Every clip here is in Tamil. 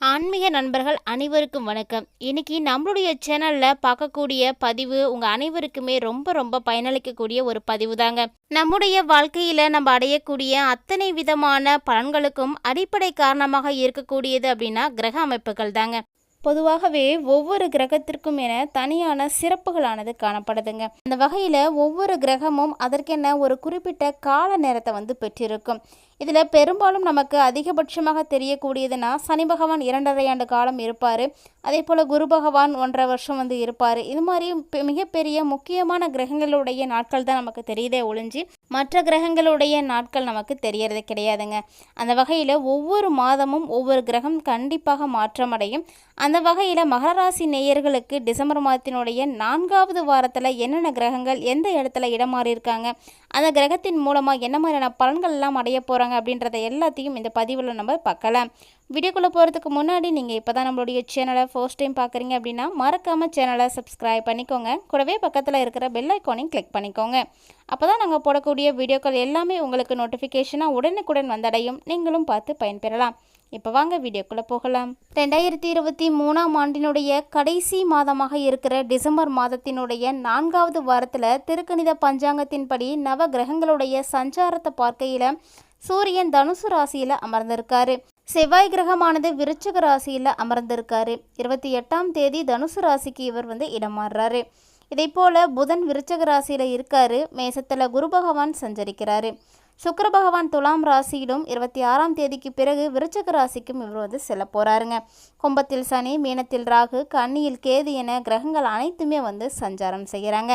ஆன்மீக நண்பர்கள் அனைவருக்கும் வணக்கம். இன்னைக்கு நம்மளுடைய சேனலில் பார்க்கக்கூடிய பதிவு உங்கள் அனைவருக்குமே ரொம்ப ரொம்ப பயனளிக்கக்கூடிய ஒரு பதிவு தாங்க நம்முடைய வாழ்க்கையில் நம்ம அடையக்கூடிய அத்தனை விதமான பலன்களுக்கும் அடிப்படை காரணமாக இருக்கக்கூடியது அப்படின்னா கிரக அமைப்புகள் தாங்க. பொதுவாகவே ஒவ்வொரு கிரகத்திற்கும் என தனியான சிறப்புகளானது காணப்படுதுங்க. அந்த வகையில் ஒவ்வொரு கிரகமும் அதற்கென ஒரு குறிப்பிட்ட கால நேரத்தை வந்து பெற்றிருக்கும். இதில் பெரும்பாலும் நமக்கு அதிகபட்சமாக தெரியக்கூடியதுன்னா சனி பகவான் இரண்டரை ஆண்டு காலம் இருப்பார். அதே போல் குரு பகவான் ஒன்றரை வருஷம் வந்து இருப்பார். இது மாதிரி மிகப்பெரிய முக்கியமான கிரகங்களுடைய நாட்கள் தான் நமக்கு தெரியுதே ஒழிஞ்சு மற்ற கிரகங்களுடைய நாட்கள் நமக்கு தெரியறது கிடையாதுங்க. அந்த வகையில் ஒவ்வொரு மாதமும் ஒவ்வொரு கிரகம் கண்டிப்பாக மாற்றமடையும். அந்த வகையில் மகர ராசி நேயர்களுக்கு டிசம்பர் மாதத்தினுடைய நான்காவது வாரத்தில் என்னென்ன கிரகங்கள் எந்த இடத்துல இடம் மாறியிருக்காங்க அந்த கிரகத்தின் மூலமாக என்ன மாதிரியான பலன்கள் எல்லாம் அடைய போகிறாங்க அப்படின்றத எல்லாத்தையும் இந்த பதிவில் நம்ம பார்க்கலாம் வீடியோக்குள்ளே போகிறதுக்கு முன்னாடி நீங்கள் இப்போ தான் நம்மளுடைய சேனலை ஃபர்ஸ்ட் டைம் பார்க்குறீங்க அப்படின்னா மறக்காமல் சேனலை சப்ஸ்கிரைப் பண்ணிக்கோங்க. கூடவே பக்கத்தில் இருக்கிற பெல் ஐக்கானையும் கிளிக் பண்ணிக்கோங்க. அப்போ தான் நாங்கள் போடக்கூடிய வீடியோக்கள் எல்லாமே உங்களுக்கு நோட்டிஃபிகேஷனாக உடனுக்குடன் வந்தடையும். நீங்களும் பார்த்து பயன்பெறலாம். இப்போ வாங்க வீடியோக்குள்ளே போகலாம். ரெண்டாயிரத்தி இருபத்தி மூணாம் ஆண்டினுடைய கடைசி மாதமாக இருக்கிற டிசம்பர் மாதத்தினுடைய நான்காவது வாரத்தில் திருக்கணித பஞ்சாங்கத்தின்படி நவ கிரகங்களுடைய சஞ்சாரத்தை பார்க்கையில் சூரியன் தனுசு ராசியில் அமர்ந்திருக்காரு. செவ்வாய் கிரகமானது விருச்சிக ராசியில் அமர்ந்திருக்காரு. இருபத்தி எட்டாம் தேதி தனுசு ராசிக்கு இவர் வந்து இடம் மாறுறாரு. இதே போல் புதன் விருச்சக ராசியில் இருக்காரு. மேசத்தில் குரு பகவான் சஞ்சரிக்கிறாரு. சுக்கர பகவான் துலாம் ராசியிலும் இருபத்தி ஆறாம் தேதிக்கு பிறகு விருச்சக ராசிக்கும் இவர் வந்து செல்ல போகிறாருங்க கும்பத்தில் சனி மீனத்தில் ராகு கன்னியில் கேது என கிரகங்கள் அனைத்துமே வந்து சஞ்சாரம் செய்கிறாங்க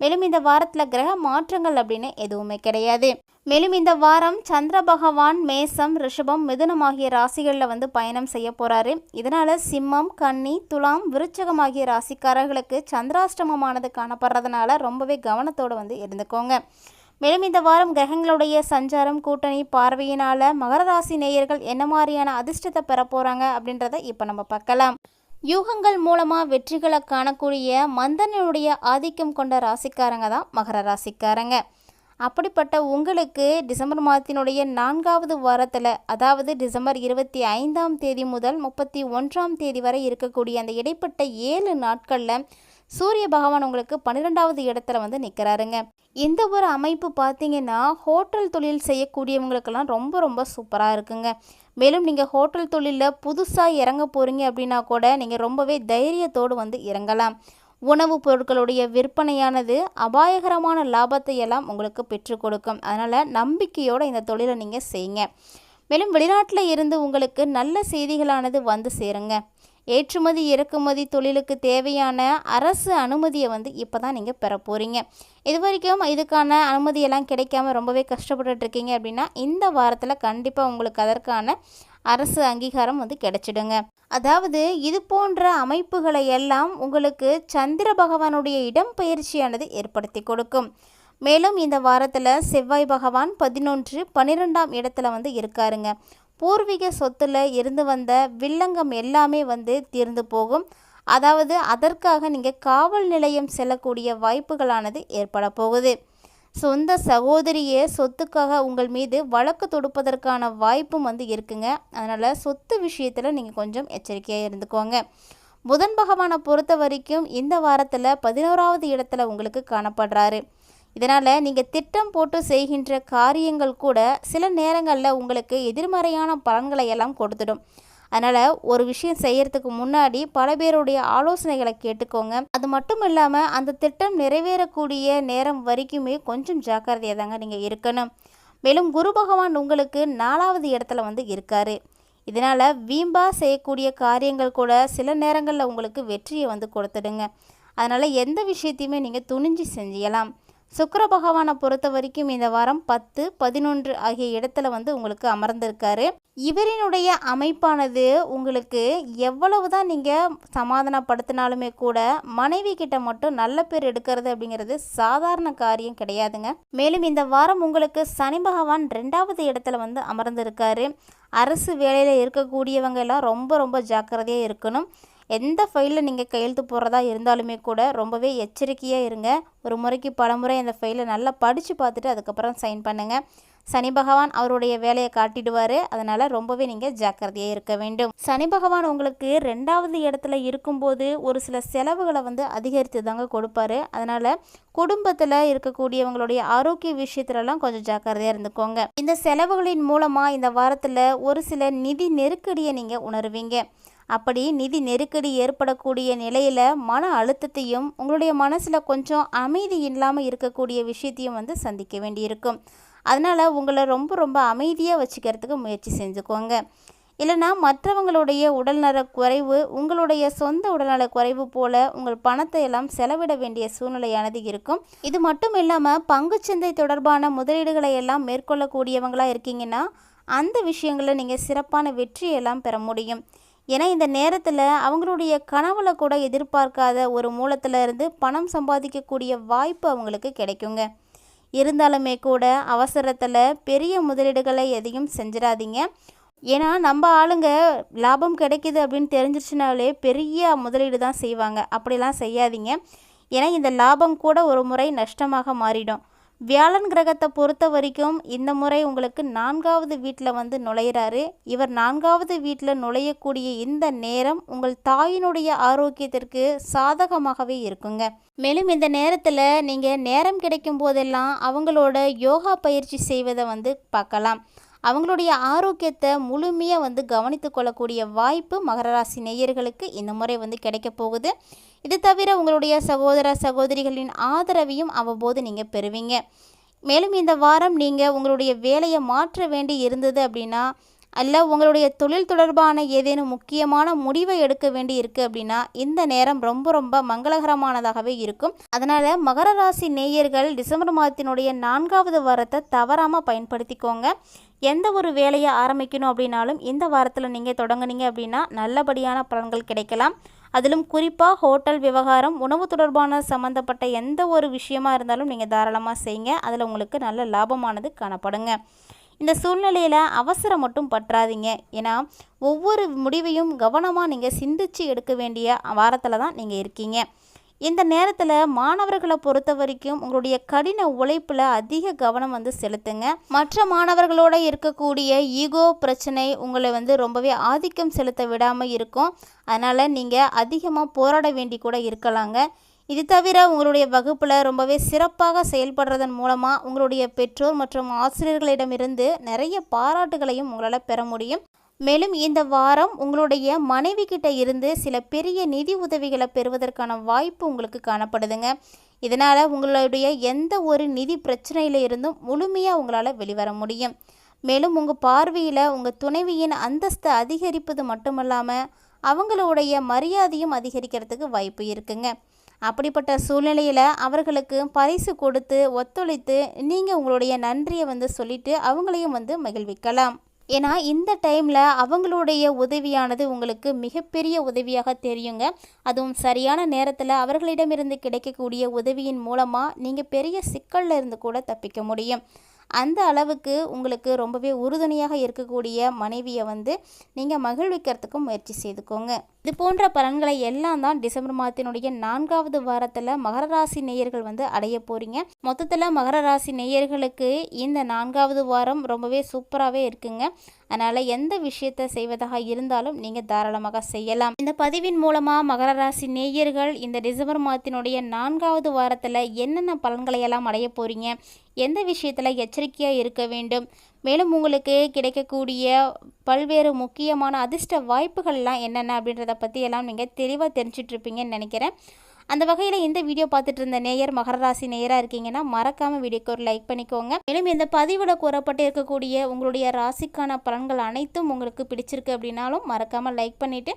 மேலும் இந்த வாரத்தில் கிரக மாற்றங்கள் அப்படின்னு எதுவுமே கிடையாது. மேலும் இந்த வாரம் சந்திர பகவான் மேசம் ரிஷபம் மிதுனம் ஆகிய ராசிகளில் வந்து பயணம் செய்ய போகிறாரு இதனால் சிம்மம் கன்னி துலாம் விருச்சகம் ஆகிய ராசிக்காரர்களுக்கு சந்திராஷ்டமமானது காணப்படுறதுனால ரொம்பவே கவனத்தோடு வந்து இருந்துக்கோங்க. மேலும் இந்த வாரம் கிரகங்களுடைய சஞ்சாரம் கூட்டணி பார்வையினால மகர ராசி நேயர்கள் என்ன மாதிரியான அதிர்ஷ்டத்தை பெற போறாங்க அப்படின்றத இப்போ நம்ம பார்க்கலாம். யூகங்கள் மூலமாக வெற்றிகளை காணக்கூடிய மந்தனினுடைய ஆதிக்கம் கொண்ட ராசிக்காரங்க தான் மகர ராசிக்காரங்க. அப்படிப்பட்ட உங்களுக்கு டிசம்பர் மாதத்தினுடைய நான்காவது வாரத்தில் அதாவது டிசம்பர் இருபத்தி ஐந்தாம் தேதி முதல் முப்பத்தி ஒன்றாம் தேதி வரை இருக்கக்கூடிய அந்த இடைப்பட்ட ஏழு நாட்களில் சூரிய பகவான் உங்களுக்கு பன்னிரெண்டாவது இடத்துல வந்து நிற்கிறாருங்க இந்த ஒரு அமைப்பு பார்த்தீங்கன்னா ஹோட்டல் தொழில் செய்யக்கூடியவங்களுக்கெல்லாம் ரொம்ப ரொம்ப சூப்பராக இருக்குங்க. மேலும் நீங்கள் ஹோட்டல் தொழிலில் புதுசாக இறங்க போகிறீங்க அப்படின்னா கூட நீங்கள் ரொம்பவே தைரியத்தோடு வந்து இறங்கலாம். உணவுப் பொருட்களுடைய விற்பனையானது அபாயகரமான லாபத்தை எல்லாம் உங்களுக்கு பெற்றுக் கொடுக்கும். அதனால் நம்பிக்கையோடு இந்த தொழிலை நீங்கள் செய்யுங்க. மேலும் வெளிநாட்டில் இருந்து உங்களுக்கு நல்ல செய்திகளானது வந்து சேருங்க. ஏற்றுமதி இறக்குமதி தொழிலுக்கு தேவையான அரசு அனுமதியை வந்து இப்போ தான் நீங்கள் பெற போகிறீங்க இது வரைக்கும் இதுக்கான அனுமதியெல்லாம் கிடைக்காம ரொம்பவே கஷ்டப்பட்டுட்டு இருக்கீங்க அப்படின்னா இந்த வாரத்தில் கண்டிப்பாக உங்களுக்கு அதற்கான அரசு அங்கீகாரம் வந்து கிடைச்சிடுங்க. அதாவது இது போன்ற அமைப்புகளை எல்லாம் உங்களுக்கு சந்திர பகவானுடைய இடம்பெயர்ச்சியானது ஏற்படுத்தி கொடுக்கும். மேலும் இந்த வாரத்தில் செவ்வாய் பகவான் பதினொன்று பன்னிரெண்டாம் இடத்துல வந்து இருக்காருங்க. பூர்வீக சொத்துல இருந்து வந்த வில்லங்கம் எல்லாமே வந்து தீர்ந்து போகும். அதாவது அதற்காக நீங்கள் காவல் நிலையம் செல்லக்கூடிய வாய்ப்புகளானது ஏற்பட போகுது. சொந்த சகோதரியே சொத்துக்காக உங்கள் மீது வழக்கு தொடுப்பதற்கான வாய்ப்பும் வந்து இருக்குங்க. அதனால் சொத்து விஷயத்தில் நீங்கள் கொஞ்சம் எச்சரிக்கையாக இருந்துக்கோங்க. புதன் பகவானை பொறுத்த வரைக்கும் இந்த வாரத்தில் பதினோராவது இடத்துல உங்களுக்கு காணப்படுறாரு. இதனால் நீங்கள் திட்டம் போட்டு செய்கின்ற காரியங்கள் கூட சில நேரங்களில் உங்களுக்கு எதிர்மறையான பலன்களை எல்லாம் கொடுத்துடும். அதனால் ஒரு விஷயம் செய்கிறதுக்கு முன்னாடி பல பேருடைய ஆலோசனைகளை கேட்டுக்கோங்க. அது மட்டும் இல்லாமல் அந்த திட்டம் நிறைவேறக்கூடிய நேரம் வரைக்குமே கொஞ்சம் ஜாக்கிரதையாக தாங்க நீங்கள் இருக்கணும். மேலும் குரு பகவான் உங்களுக்கு நாலாவது இடத்துல வந்து இருக்கார். இதனால் வீம்பா செய்யக்கூடிய காரியங்கள் கூட சில நேரங்களில் உங்களுக்கு வெற்றியை வந்து கொடுத்துடுங்க. அதனால் எந்த விஷயத்தையுமே நீங்கள் துணிஞ்சு செஞ்சலாம் சுக்கர பகவானை பொறுத்த வரைக்கும் இந்த வாரம் பத்து பதினொன்று ஆகிய இடத்துல வந்து உங்களுக்கு அமர்ந்திருக்காரு. இவரினுடைய அமைப்பானது உங்களுக்கு எவ்வளவு தான் நீங்கள் சமாதானப்படுத்தினாலுமே கூட மனைவி கிட்ட மட்டும் நல்ல பேர் எடுக்கிறது அப்படிங்கிறது சாதாரண காரியம் கிடையாதுங்க. மேலும் இந்த வாரம் உங்களுக்கு சனி பகவான் ரெண்டாவது இடத்துல வந்து அமர்ந்திருக்காரு. அரசு வேலையில் இருக்கக்கூடியவங்க எல்லாம் ரொம்ப ரொம்ப ஜாக்கிரதையாக இருக்கணும். எந்த ஃபைலில் நீங்கள் கையெழுத்து போடுறதா இருந்தாலுமே கூட ரொம்பவே எச்சரிக்கையாக இருங்க. ஒரு முறைக்கு பல முறை அந்த ஃபைலை நல்லா படித்து பார்த்துட்டு அதுக்கப்புறம் சைன் பண்ணுங்கள் சனி பகவான் அவருடைய வேலையை காட்டிடுவார். அதனால் ரொம்பவே நீங்கள் ஜாக்கிரதையாக இருக்க வேண்டும். சனி பகவான் உங்களுக்கு ரெண்டாவது இடத்துல இருக்கும்போது ஒரு சில செலவுகளை வந்து அதிகரித்து தாங்க கொடுப்பாரு. அதனால் குடும்பத்தில் இருக்கக்கூடியவங்களுடைய ஆரோக்கிய விஷயத்துலலாம் கொஞ்சம் ஜாக்கிரதையாக இருந்துக்கோங்க. இந்த செலவுகளின் மூலமாக இந்த வாரத்தில் ஒரு சில நிதி நெருக்கடியை நீங்கள் உணருவீங்க. அப்படி நிதி நெருக்கடி ஏற்படக்கூடிய நிலையில் மன அழுத்தத்தையும் உங்களுடைய மனசில் கொஞ்சம் அமைதி இல்லாமல் இருக்கக்கூடிய விஷயத்தையும் வந்து சந்திக்க வேண்டியிருக்கும். அதனால் உங்களை ரொம்ப ரொம்ப அமைதியாக வச்சுக்கிறதுக்கு முயற்சி செஞ்சுக்கோங்க. இல்லைனா மற்றவங்களுடைய உடல்நல குறைவு உங்களுடைய சொந்த உடல்நல குறைவு போல உங்கள் பணத்தை எல்லாம் செலவிட வேண்டிய சூழ்நிலையானது இருக்கும். இது மட்டும் இல்லாமல் பங்குச்சந்தை தொடர்பான முதலீடுகளை எல்லாம் மேற்கொள்ளக்கூடியவங்களாக இருக்கீங்கன்னா அந்த விஷயங்களில் நீங்கள் சிறப்பான வெற்றியெல்லாம் பெற முடியும். ஏன்னா இந்த நேரத்தில் அவங்களுடைய கனவுல கூட எதிர்பார்க்காத ஒரு மூலத்தில் இருந்து பணம் சம்பாதிக்கக்கூடிய வாய்ப்பு அவங்களுக்கு கிடைக்குங்க. இருந்தாலுமே கூட அவசரத்தில் பெரிய முதலீடுகளை எதையும் செஞ்சிடாதீங்க ஏன்னா நம்ம ஆளுங்க லாபம் கிடைக்குது அப்படின்னு தெரிஞ்சிருச்சுனாலே பெரிய முதலீடு தான் செய்வாங்க. அப்படிலாம் செய்யாதீங்க. ஏன்னா இந்த லாபம் கூட ஒரு முறை நஷ்டமாக மாறிடும். வியாழன் கிரகத்தை பொறுத்த வரைக்கும் இந்த முறை உங்களுக்கு நான்காவது வீட்டில் வந்து நுழையிறாரு. இவர் நான்காவது வீட்டில் நுழையக்கூடிய இந்த நேரம் உங்கள் தாயினுடைய ஆரோக்கியத்திற்கு சாதகமாகவே இருக்குங்க. மேலும் இந்த நேரத்தில் நீங்கள் நேரம் கிடைக்கும் போதெல்லாம் அவங்களோட யோகா பயிற்சி செய்வதை வந்து பார்க்கலாம். அவங்களுடைய ஆரோக்கியத்தை முழுமையாக வந்து கவனித்து கொள்ளக்கூடிய வாய்ப்பு மகர ராசி நேயர்களுக்கு இந்த முறை வந்து கிடைக்க போகுது. இது தவிர உங்களுடைய சகோதர சகோதரிகளின் ஆதரவையும் அவ்வப்போது நீங்கள் பெறுவீங்க. மேலும் இந்த வாரம் நீங்கள் உங்களுடைய வேலையை மாற்ற வேண்டி இருந்தது அப்படின்னா அல்ல உங்களுடைய தொழில் தொடர்பான ஏதேனும் முக்கியமான முடிவை எடுக்க வேண்டி இருக்குது அப்படின்னா இந்த நேரம் ரொம்ப ரொம்ப மங்களகரமானதாகவே இருக்கும். அதனால் மகர ராசி நேயர்கள் டிசம்பர் மாதத்தினுடைய நான்காவது வாரத்தை தவறாமல் பயன்படுத்திக்கோங்க. எந்த ஒரு வேலையை ஆரம்பிக்கணும் அப்படின்னாலும் இந்த வாரத்தில் நீங்கள் தொடங்குனீங்க அப்படின்னா நல்லபடியான பலன்கள் கிடைக்கலாம். அதிலும் குறிப்பாக ஹோட்டல் விவகாரம் உணவு தொடர்பான சம்மந்தப்பட்ட எந்த ஒரு விஷயமா இருந்தாலும் நீங்கள் தாராளமாக செய்யுங்க. அதில் உங்களுக்கு நல்ல லாபமானது காணப்படுங்க. இந்த சூழ்நிலையில் அவசரம் மட்டும் பற்றாதீங்க. ஏன்னா ஒவ்வொரு முடிவையும் கவனமாக நீங்கள் சிந்திச்சு எடுக்க வேண்டிய வாரத்தில் தான் நீங்கள் இருக்கீங்க. இந்த நேரத்தில் மாணவர்களை பொறுத்த வரைக்கும் உங்களுடைய கடின உழைப்பில் அதிக கவனம் வந்து செலுத்துங்க. மற்ற மாணவர்களோட இருக்கக்கூடிய ஈகோ பிரச்சனை உங்களை வந்து ரொம்பவே ஆதிக்கம் செலுத்த விடாமல் இருக்கும். அதனால் நீங்கள் அதிகமாக போராட வேண்டி கூட இருக்கலாங்க. இது தவிர உங்களுடைய வகுப்பில் ரொம்பவே சிறப்பாக செயல்படுறதன் மூலமாக உங்களுடைய பெற்றோர் மற்றும் ஆசிரியர்களிடமிருந்து நிறைய பாராட்டுகளையும் உங்களால் பெற முடியும். மேலும் இந்த வாரம் உங்களுடைய மனைவி கிட்ட இருந்து சில பெரிய நிதி உதவிகளை பெறுவதற்கான வாய்ப்பு உங்களுக்கு காணப்படுதுங்க. இதனால் உங்களுடைய எந்த ஒரு நிதி பிரச்சனையில இருந்தும் முழுமையாக உங்களால் வெளிவர முடியும். மேலும் உங்கள் பார்வையில் உங்கள் துணைவியின் அந்தஸ்தை அதிகரிப்பது மட்டுமல்லாமல் அவங்களுடைய மரியாதையும் அதிகரிக்கிறதுக்கு வாய்ப்பு இருக்குங்க. அப்படிப்பட்ட சூழ்நிலையில் அவர்களுக்கு பரிசு கொடுத்து ஒத்துழைத்து நீங்கள் உங்களுடைய நன்றியை வந்து சொல்லிட்டு அவங்களையும் வந்து மகிழ்விக்கலாம். ஏன்னா இந்த டைமில் அவங்களுடைய உதவியானது உங்களுக்கு மிகப்பெரிய உதவியாக தெரியுங்க. அதுவும் சரியான நேரத்தில் அவர்களிடமிருந்து கிடைக்கக்கூடிய உதவியின் மூலமாக நீங்கள் பெரிய சிக்கலில் இருந்து கூட தப்பிக்க முடியும். அந்த அளவுக்கு உங்களுக்கு ரொம்பவே உறுதுணையாக இருக்கக்கூடிய மனைவியை வந்து நீங்கள் மகிழ்விக்கிறதுக்கும் முயற்சி செய்துக்கோங்க. இது போன்ற பலன்களை எல்லாம் தான் டிசம்பர் மாதத்தினுடைய நான்காவது வாரத்தில் மகர ராசி நேயர்கள் வந்து அடைய போகிறீங்க மொத்தத்தில் மகர ராசி நேயர்களுக்கு இந்த நான்காவது வாரம் ரொம்பவே சூப்பராகவே இருக்குங்க. அதனால் எந்த விஷயத்தை செய்வதாக இருந்தாலும் நீங்கள் தாராளமாக செய்யலாம். இந்த பதிவின் மூலமாக மகர ராசி நேயர்கள் இந்த டிசம்பர் மாதத்தினுடைய நான்காவது வாரத்தில் என்னென்ன பலன்களை எல்லாம் அடைய போகிறீங்க எந்த விஷயத்தில் எச்சரிக்கையாக இருக்க வேண்டும்? மேலும் உங்களுக்கு கிடைக்கக்கூடிய பல்வேறு முக்கியமான அதிர்ஷ்ட வாய்ப்புகள்லாம் என்னென்ன அப்படின்றத பற்றி எல்லாம் நீங்கள் தெளிவாக தெரிஞ்சிட்ருப்பீங்கன்னு நினைக்கிறேன். அந்த வகையில் இந்த வீடியோ பார்த்துட்டு இருந்த நேயர் மகர ராசி நேயராக இருக்கீங்கன்னா மறக்காமல் வீடியோக்கு ஒரு லைக் பண்ணிக்கோங்க. மேலும் இந்த பதிவில் கூறப்பட்டு இருக்கக்கூடிய உங்களுடைய ராசிக்கான பலன்கள் அனைத்தும் உங்களுக்கு பிடிச்சிருக்கு அப்படின்னாலும் மறக்காமல் லைக் பண்ணிவிட்டு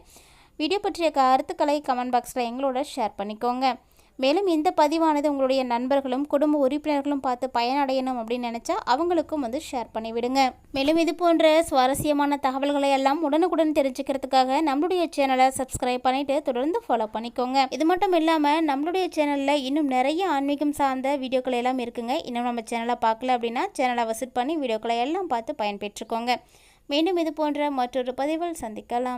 வீடியோ பற்றிய கருத்துக்களை கமெண்ட் பாக்ஸில் எங்களோட ஷேர் பண்ணிக்கோங்க. மேலும் இந்த பதிவானது உங்களுடைய நண்பர்களும் குடும்ப உறுப்பினர்களும் பார்த்து பயனடையணும் அப்படின்னு நினச்சா அவங்களுக்கும் வந்து ஷேர் பண்ணிவிடுங்க. மேலும் இது போன்ற சுவாரஸ்யமான தகவல்களை எல்லாம் உடனுக்குடன் தெரிஞ்சுக்கிறதுக்காக நம்மளுடைய சேனலை சப்ஸ்கிரைப் பண்ணிட்டு தொடர்ந்து ஃபாலோ பண்ணிக்கோங்க. இது மட்டும் இல்லாமல் நம்மளுடைய சேனலில் இன்னும் நிறைய ஆன்மீகம் சார்ந்த வீடியோக்கள் எல்லாம் இருக்குங்க. இன்னும் நம்ம சேனலை பார்க்கல அப்படின்னா சேனலை விசிட் பண்ணி வீடியோக்களை எல்லாம் பார்த்து பயன்பெற்றுக்கோங்க. மீண்டும் இது போன்ற மற்றொரு பதிவில் சந்திக்கலாம்.